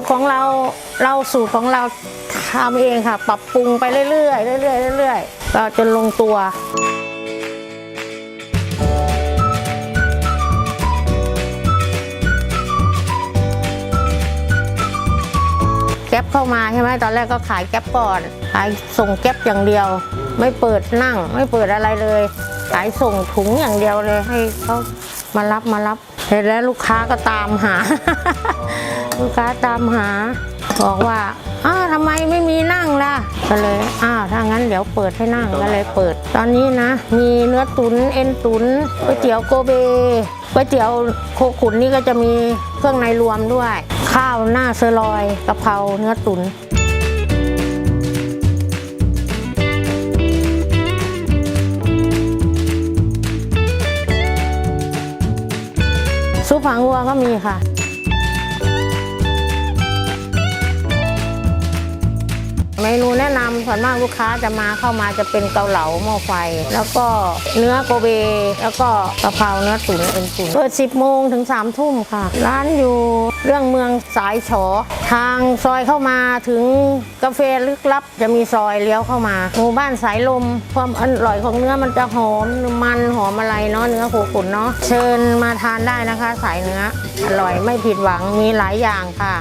ตรของเราเราสูตรของเราทำเองค่ะ ปรับปรุงไปเรื่อยๆเรื่อยๆเรื่อยๆก็จนลงตัวแก๊ปเข้ามาใช่ไหมตอนแรกก็ขายแก๊ปก่อนขายส่งแก๊ปอย่างเดียว ไม่เปิดนั่ง ไม่เปิดอะไรเลย ขายส่งถุงอย่างเดียวเลยให้เขามารับมารับ เสร็จแล้วลูกค้าก็ตามหา ลูกค้าตามหา บอกว่าอ้าวทำไมไม่มีนั่งล่ะ ก็เลยอ้าวถ้างั้นเดี๋ยวเปิดให้นั่งก็เลยเปิด ตอนนี้นะ มีเนื้อตุนเอ็นตุนก๋วยเตี๋ยวโกเบก๋วยเตี๋ยวโคขุนนี่ก็จะมีเครื่องในรวมด้วย ข้าวหน้าเซอร์ลอยกะเพราเนื้อตุ๋น ซุปหางวัวก็มีค่ะ เมนูแนะนำส่วนมากลูกค้าจะมาเข้ามาจะเป็นเกาเหลาหม้อไฟ แล้วก็เนื้อโกเบ แล้วก็กะเพราเนื้อตุ๋นเอ็นตุ๋นเปิด 10 โมงถึง 3 ทุ่มค่ะ ร้านอยู่เรื่องเมืองสายฉอ ทางซอยเข้ามาถึงกาแฟลึกลับจะมีซอยเลี้ยวเข้ามาหมู่บ้านสายลม ความอร่อยของเนื้อมันจะหอมมันหอมอะไรเนาะเนื้อโคขุนเนาะเชิญมาทานได้นะคะ สายเนื้ออร่อยไม่ผิดหวังมีหลายอย่างค่ะ